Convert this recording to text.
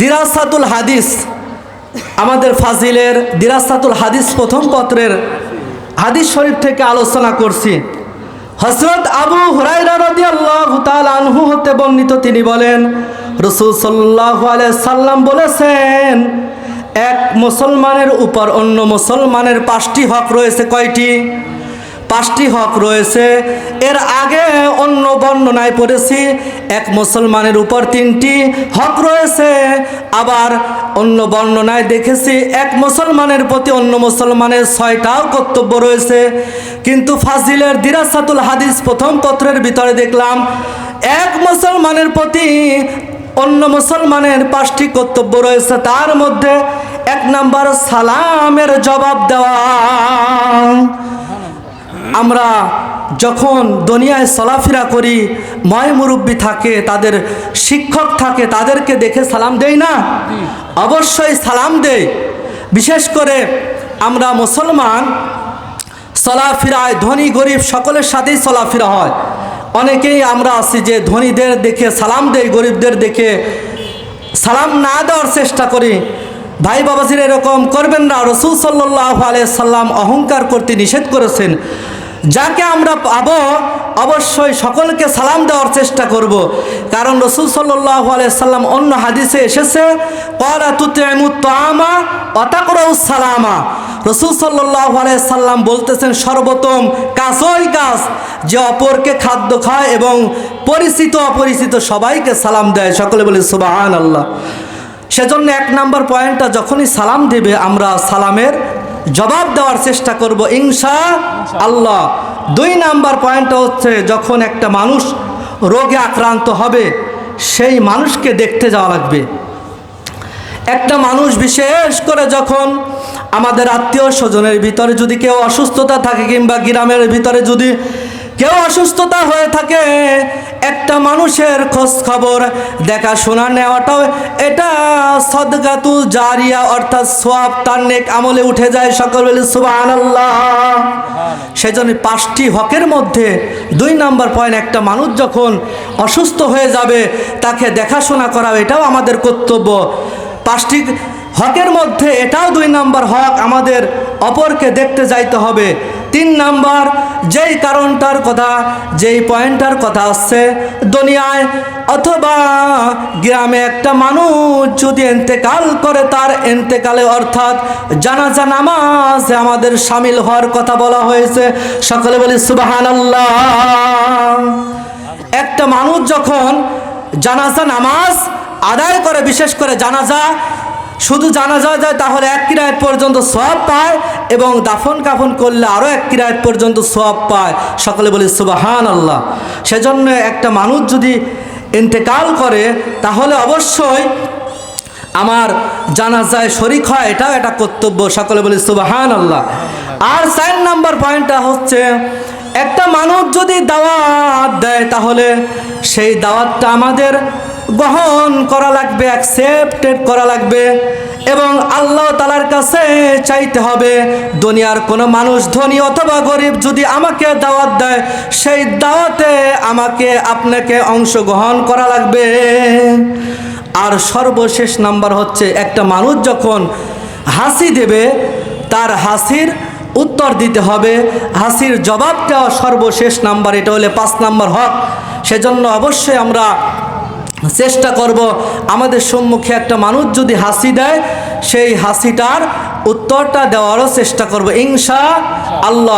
দিরাসাতুল হাদিস। আমাদের ফাজিলের দিরাসাতুল হাদিস প্রথম পত্রের হাদিস শরীফ থেকে আলোচনা করছি। হজরত আবু আনহু হতে বর্ণিত তিনি বলেন, রসুল আলাইহি সাল্লাম বলেছেন, এক মুসলমানের উপর অন্য মুসলমানের পাঁচটি হক রয়েছে কয়টি? পাঁচটি হক রয়েছে। এর আগে অন্য বর্ণনায় পড়েছি, এক মুসলমানের উপর তিনটি হক রয়েছে। আবার অন্য বর্ণনায় দেখেছি, এক মুসলমানের প্রতি অন্য মুসলমানের ছয়টাও কর্তব্য রয়েছে। কিন্তু ফাজিলের দিরাসাতুল হাদিস প্রথম পত্রের ভিতরে দেখলাম, এক মুসলমানের প্রতি অন্য মুসলমানের পাঁচটি কর্তব্য রয়েছে, তার মধ্যে এক নাম্বার সালামের জবাব দেওয়া। আমরা যখন দুনিয়ায় চলাফেরা করি, ময় মুরব্বী থাকে, তাদের শিক্ষক থাকে, তাদেরকে দেখে সালাম দেই না? অবশ্যই সালাম দেই। বিশেষ করে আমরা মুসলমান, চলাফেরায় ধনী, গরিব সকলের সাথেই চলাফেরা হয়। অনেকেই আমরা আছি যে ধনীদের দেখে সালাম দেই, গরিবদের দেখে সালাম না দেওয়ার চেষ্টা করি। ভাই বাবাজির এরকম করবেন না। রসুল সাল্লাহ আলিয়া সাল্লাম অহংকার করতে নিষেধ করেছেন। যাকে আমরা পাবো, অবশ্যই সকলকে সালাম দেওয়ার চেষ্টা করব। কারণ রসুল সাল্লাম অন্য হাদিসে এসেছে করা তুতেমা সালামা রসুল সাল্লাহ সাল্লাম বলতেছেন, সর্বোত্তম কাজই কাজ যে অপরকে খাদ্য খায় এবং পরিচিত অপরিচিত সবাইকে সালাম দেয়। সকলে বলে সুবাহান আল্লাহ সেজন্য এক নাম্বার পয়েন্টটা, যখনই সালাম দেবে, আমরা সালামের জবাব দেওয়ার চেষ্টা করব, ইনশা আল্লাহ। দুই নাম্বার পয়েন্টটা হচ্ছে, যখন একটা মানুষ রোগে আক্রান্ত হবে, সেই মানুষকে দেখতে যাওয়া লাগবে। একটা মানুষ বিশেষ করে যখন আমাদের আত্মীয় স্বজনের ভিতরে যদি কেউ অসুস্থতা থাকে কিংবা গ্রামের ভিতরে যদি কেউ অসুস্থতা হয়ে থাকে একটা মানুষের খোঁজ খবর দেখাশোনা নেওয়াটাও এটা সদগাতুল জারিয়া অর্থাৎ সোয়াব তার নেক আমলে উঠে যায় সকল বলে সুবাহ সেজন্য পাঁচটি হকের মধ্যে দুই নাম্বার পয়েন্ট একটা মানুষ যখন অসুস্থ হয়ে যাবে তাকে দেখাশোনা করা এটাও আমাদের কর্তব্য। পাঁচটি হকের মধ্যে এটাও দুই নাম্বার হক আমাদের অপরকে দেখতে যাইতে হবে। তিন নাম্বার, যেই কারণটার কথা, যেই পয়েন্টটার কথা আসছে, দুনিয়ায় অথবা গ্রামে একটা মানুষ যদি এন্তেকাল করে তার এন্তেকালে অর্থাৎ জানাজা নামাজে আমাদের সামিল হওয়ার কথা বলা হয়েছে, সকলে বলি সুবাহান একটা মানুষ যখন জানাজা নামাজ আদায় করে, বিশেষ করে জানাজা শুধু জানাজা যায় তাহলে এক কিরায়ত পর্যন্ত সব পায় এবং দাফন কাফন করলে আরও এক কিরায়ত পর্যন্ত সব পায়। সকলে বলি সুবাহান আল্লাহ সেজন্য একটা মানুষ যদি ইন্তেকাল করে, তাহলে অবশ্যই আমার জানাজায় শরিক হয়, এটাও একটা কর্তব্য। সকলে বলি সুবাহান আল্লাহ আর চার নাম্বার পয়েন্টটা হচ্ছে, একটা মানুষ যদি দাওয়াত দেয়, তাহলে সেই দাওয়াতটা আমাদের গ্রহণ করা লাগবে অ্যাকসেপ্টেড করা লাগবে এবং আল্লাহ তালার কাছে চাইতে হবে, দুনিয়ার কোনো মানুষ, ধনী অথবা গরিব যদি আমাকে দাওয়াত দেয়, সেই দাওয়াতে আমাকে, আপনাকে অংশগ্রহণ করা লাগবে। আর সর্বশেষ নাম্বার হচ্ছে, একটা মানুষ যখন হাসি দেবে, তার হাসির উত্তর দিতে হবে। হাসির জবাবটা সর্বশেষ নাম্বার, এটা হলে পাঁচ নাম্বার হক। সেজন্য অবশ্যই আমরা চেষ্টা করব আমাদের সম্মুখে একটা মানুষ যদি হাসি দেয়, সেই হাসিটার উত্তরটা দেওয়ারও চেষ্টা করব। ইনশা আল্লাহ।